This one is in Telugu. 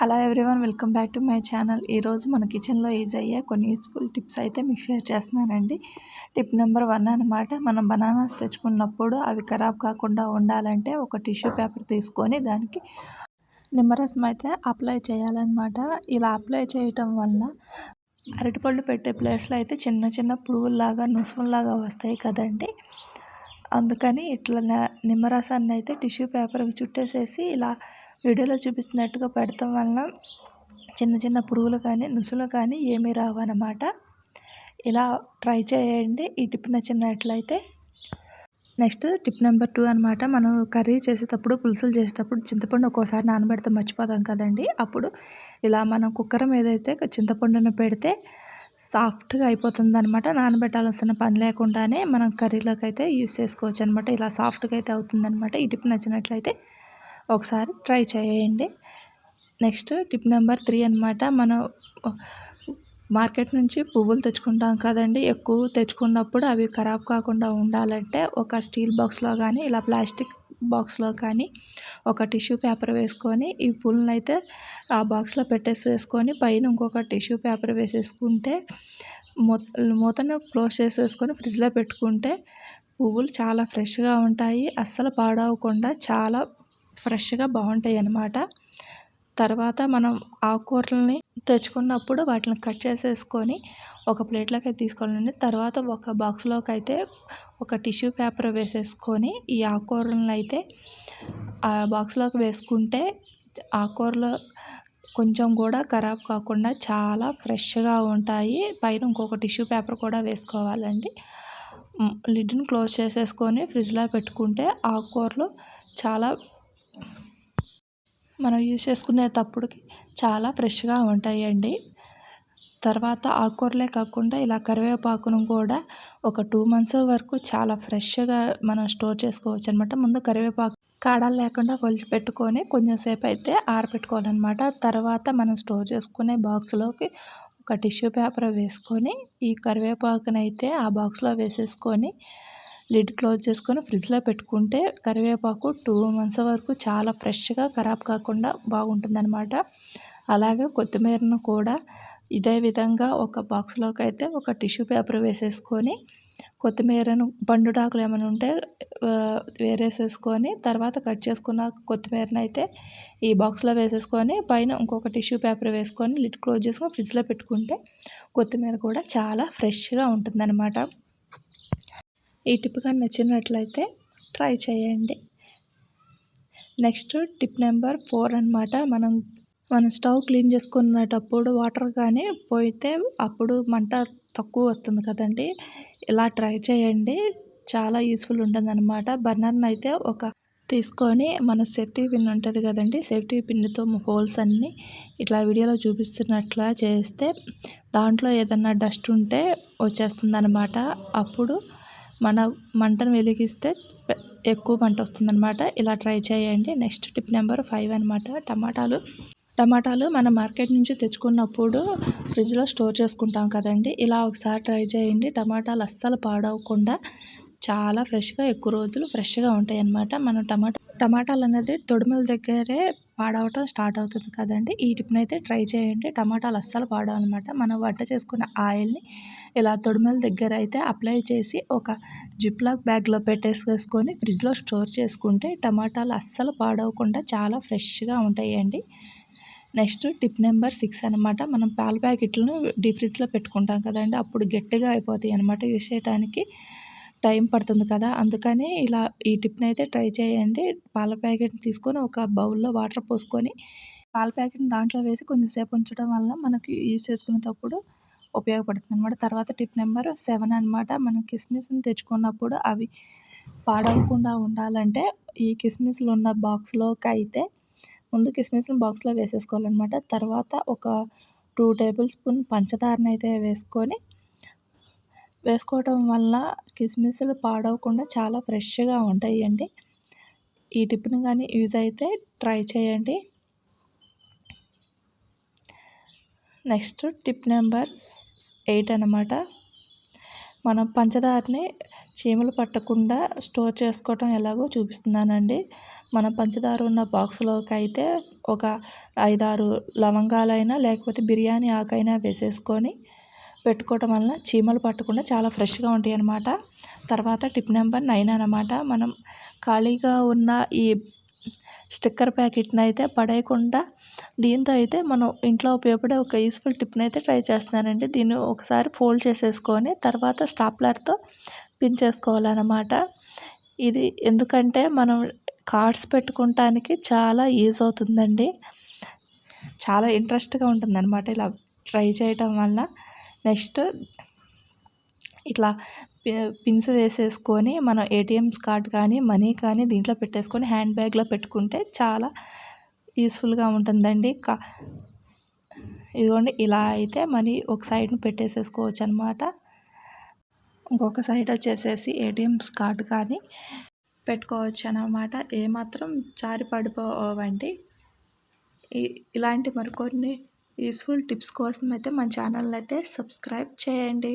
Hello everyone welcome back to my channel. ఈరోజు మన కిచెన్లో ఈజీ అయ్యే కొన్ని యూస్ఫుల్ టిప్స్ అయితే మీకు షేర్ చేస్తున్నానండి. టిప్ నెంబర్ వన్ అనమాట మనం బనానాస్ తెచ్చుకున్నప్పుడు అవి ఖరాబ్ కాకుండా ఉండాలంటే ఒక టిష్యూ పేపర్ తీసుకొని దానికి నిమ్మరసం అయితే అప్లై చేయాలన్నమాట. ఇలా అప్లై చేయటం వల్ల అరటిపళ్ళు పెట్టే ప్లేస్లో అయితే చిన్న చిన్న పురుగుల్లాగా నుసుముల్లాగా వస్తాయి కదండి. అందుకని ఇట్లా నిమ్మరసాన్ని అయితే టిష్యూ పేపర్కి చుట్టేసేసి ఇలా వీడియోలో చూపిస్తున్నట్టుగా పెడతాం వలన చిన్న చిన్న పురుగులు కానీ నుసులు కానీ ఏమీ రావన్నమాట ఇలా ట్రై చేయండి. ఈ టిప్ నచ్చినట్లయితే నెక్స్ట్ టిప్ నెంబర్ టూ అనమాట మనం కర్రీ చేసేటప్పుడు పులుసులు చేసేటప్పుడు చింతపండు ఒక్కోసారి నానబెడితే మర్చిపోతాం కదండి. అప్పుడు ఇలా మనం కుక్కర్ మీద అయితే చింతపండును పెడితే సాఫ్ట్గా అయిపోతుంది అనమాట నానబెట్టాల్సిన పని లేకుండానే మనం కర్రీలోకి అయితే యూస్ చేసుకోవచ్చు అనమాట ఇలా సాఫ్ట్గా అయితే అవుతుందనమాట ఈ టిప్ నచ్చినట్లయితే ఒకసారి ట్రై చేయండి. నెక్స్ట్ టిప్ నెంబర్ త్రీ అనమాట మనం మార్కెట్ నుంచి పువ్వులు తెచ్చుకుంటాం కదండి. ఎక్కువ తెచ్చుకున్నప్పుడు అవి ఖరాబ్ కాకుండా ఉండాలంటే ఒక స్టీల్ బాక్స్లో కానీ ఇలా ప్లాస్టిక్ బాక్స్లో కానీ ఒక టిష్యూ పేపర్ వేసుకొని ఈ పూలను అయితే ఆ బాక్స్లో పెట్టేసేసుకొని పైన ఇంకొక టిష్యూ పేపర్ వేసేసుకుంటే మూత మూతను క్లోజ్ చేసేసుకొని ఫ్రిడ్జ్లో పెట్టుకుంటే పువ్వులు చాలా ఫ్రెష్గా ఉంటాయి. అస్సలు పాడవకుండా చాలా ఫ్రెష్గా బాగుంటాయి అన్నమాట తర్వాత మనం ఆకుకూరలని తెచ్చుకున్నప్పుడు వాటిని కట్ చేసేసుకొని ఒక ప్లేట్లోకి తీసుకోవాలండి. తర్వాత ఒక బాక్స్లోకి అయితే ఒక టిష్యూ పేపర్ వేసేసుకొని ఈ ఆకుకూరలను అయితే ఆ బాక్స్లోకి వేసుకుంటే ఆకుకూరలు కొంచెం కూడా ఖరాబ్ కాకుండా చాలా ఫ్రెష్గా ఉంటాయి. పైన ఇంకొక టిష్యూ పేపర్ కూడా వేసుకోవాలండి. లిడ్ని క్లోజ్ చేసేసుకొని ఫ్రిడ్జ్లో పెట్టుకుంటే ఆకుకూరలు చాలా మనం యూజ్ చేసుకునేటప్పటికి చాలా ఫ్రెష్గా ఉంటాయండి. తర్వాత ఆకుకూరలే కాకుండా ఇలా కరివేపాకును కూడా ఒక టూ మంత్స్ వరకు చాలా ఫ్రెష్గా మనం స్టోర్ చేసుకోవచ్చు అనమాట ముందు కరివేపాకు కాడలు లేకుండా ఒలిచి పెట్టుకొని కొంచెం సేపు అయితే ఆరబెట్టుకోవాలన్నమాట తర్వాత మనం స్టోర్ చేసుకునే బాక్స్లోకి ఒక టిష్యూ పేపర్ వేసుకొని ఈ కరివేపాకునైతే ఆ బాక్స్లో వేసేసుకొని లిడ్ క్లోజ్ చేసుకొని ఫ్రిడ్జ్లో పెట్టుకుంటే కరివేపాకు టూ మంత్స్ వరకు చాలా ఫ్రెష్గా ఖరాబ్ కాకుండా బాగుంటుందన్నమాట. అలాగే కొత్తిమీరను కూడా ఇదే విధంగా ఒక బాక్స్లోకి అయితే ఒక టిష్యూ పేపర్ వేసేసుకొని కొత్తిమీరను పండుటాకులు ఏమైనా ఉంటే వేరేసేసుకొని తర్వాత కట్ చేసుకున్న కొత్తిమీరను అయితే ఈ బాక్స్లో వేసేసుకొని పైన ఇంకొక టిష్యూ పేపర్ వేసుకొని లిడ్ క్లోజ్ చేసుకొని ఫ్రిడ్జ్లో పెట్టుకుంటే కొత్తిమీర కూడా చాలా ఫ్రెష్గా ఉంటుందన్నమాట. ఈ టిప్ కానీ నచ్చినట్లయితే ట్రై చేయండి. నెక్స్ట్ టిప్ నెంబర్ ఫోర్ అనమాట మనం మనం స్టవ్ క్లీన్ చేసుకునేటప్పుడు వాటర్ కానీ పోయితే అప్పుడు మంట తక్కువ వస్తుంది కదండి. ఇలా ట్రై చేయండి. చాలా యూస్ఫుల్ ఉంటుంది అనమాట బర్నర్ని అయితే ఒక తీసుకొని మన సేఫ్టీ పిన్ ఉంటుంది కదండి. సేఫ్టీ పిన్తో హోల్స్ అన్నీ ఇట్లా వీడియోలో చూపిస్తున్నట్లా చేస్తే దాంట్లో ఏదన్నా డస్ట్ ఉంటే వచ్చేస్తుంది అనమాట అప్పుడు మన మంటను వెలిగిస్తే ఎక్కువ మంట వస్తుందనమాట ఇలా ట్రై చేయండి. నెక్స్ట్ టిప్ నెంబర్ ఫైవ్ అనమాట టమాటాలు. టమాటాలు మనం మార్కెట్ నుంచి తెచ్చుకున్నప్పుడు ఫ్రిడ్జ్లో స్టోర్ చేసుకుంటాం కదండి. ఇలా ఒకసారి ట్రై చేయండి. టమాటాలు అస్సలు పాడవకుండా చాలా ఫ్రెష్గా ఎక్కువ రోజులు ఫ్రెష్గా ఉంటాయి అన్నమాట మనం టమాటా టమాటాలు అనేది తొడుమల దగ్గరే పాడవటం స్టార్ట్ అవుతుంది కదండి. ఈ టిప్ని అయితే ట్రై చేయండి. టమాటాలు అస్సలు పాడవన్నమాట. మనం వంట చేసుకున్న ఆయిల్ని ఇలా తొడుమల దగ్గర అయితే అప్లై చేసి ఒక జిప్లాక్ బ్యాగ్లో పెట్టేసుకొని ఫ్రిడ్జ్లో స్టోర్ చేసుకుంటే టమాటాలు అస్సలు పాడవకుండా చాలా ఫ్రెష్గా ఉంటాయండి. నెక్స్ట్ టిప్ నెంబర్ సిక్స్ అనమాట మనం పాల ప్యాకెట్లను డీప్ ఫ్రిడ్జ్లో పెట్టుకుంటాం కదండి. అప్పుడు గట్టిగా అయిపోతాయి అనమాట యూస్ చేయడానికి టైం పడుతుంది కదా! అందుకని ఇలా ఈ టిప్ని అయితే ట్రై చేయండి. పాల ప్యాకెట్ తీసుకొని ఒక బౌల్లో వాటర్ పోసుకొని పాల ప్యాకెట్ని దాంట్లో వేసి కొంచెంసేపు ఉంచడం వల్ల మనకి యూజ్ చేసుకునేటప్పుడు ఉపయోగపడుతుంది అనమాట తర్వాత టిప్ నెంబర్ సెవెన్ అనమాట మనం కిస్మిస్ని తెచ్చుకున్నప్పుడు అవి పాడవకుండా ఉండాలంటే ఈ కిస్మిస్లు ఉన్న బాక్స్లోకి అయితే ముందు కిస్మిస్ని బాక్స్లో వేసేసుకోవాలన్నమాట. తర్వాత ఒక టూ టేబుల్ స్పూన్ పంచదారని అయితే వేసుకొని వేసుకోవటం వల్ల కిస్మిస్లు పాడవకుండా చాలా ఫ్రెష్గా ఉంటాయి అండి. ఈ టిప్ని కానీ యూజ్ అయితే ట్రై చేయండి. నెక్స్ట్ టిప్ నెంబర్ ఎయిట్ అనమాట మనం పంచదారని చీమలు పట్టకుండా స్టోర్ చేసుకోవటం ఎలాగో చూపిస్తున్నానండి. మన పంచదార ఉన్న బాక్స్లోకి అయితే ఒక ఐదారు లవంగాలైనా లేకపోతే బిర్యానీ ఆకైనా వేసేసుకొని పెట్టుకోవటం వల్ల చీమలు పట్టకుండా చాలా ఫ్రెష్గా ఉంటాయి అన్నమాట తర్వాత టిప్ నెంబర్ నైన్ అనమాట మనం ఖాళీగా ఉన్న ఈ స్టిక్కర్ ప్యాకెట్ని అయితే పడేయకుండా దీంతో అయితే మనం ఇంట్లో ఉపయోగపడే ఒక యూస్ఫుల్ టిప్ని అయితే ట్రై చేస్తున్నానండి. దీన్ని ఒకసారి ఫోల్డ్ చేసేసుకొని తర్వాత స్టాప్లర్తో పిన్ చేసుకోవాలన్నమాట. ఇది ఎందుకంటే మనం కార్డ్స్ పెట్టుకోవటానికి చాలా ఈజ్ అవుతుందండి. చాలా ఇంట్రెస్ట్గా ఉంటుందన్నమాట ఇలా ట్రై చేయటం వల్ల నెక్స్ట్ ఇట్లా పిన్స్ వేసేసుకొని మనం ఏటీఎంస్ కార్డ్ కానీ మనీ కానీ దీంట్లో పెట్టేసుకొని హ్యాండ్ బ్యాగ్లో పెట్టుకుంటే చాలా యూస్ఫుల్గా ఉంటుందండి. కా ఇదిగోండి ఇలా అయితే మనీ ఒక సైడ్ని పెట్టేసేసుకోవచ్చు అనమాట ఇంకొక సైడ్ వచ్చేసేసి ఏటీఎంస్ కార్డ్ కానీ పెట్టుకోవచ్చు అనమాట ఏమాత్రం జారి పడిపోవండి ఇలాంటి మరికొన్ని యూస్ఫుల్ టిప్స్ కోసం అయితే మన ఛానల్ అయితే సబ్స్క్రైబ్ చేయండి.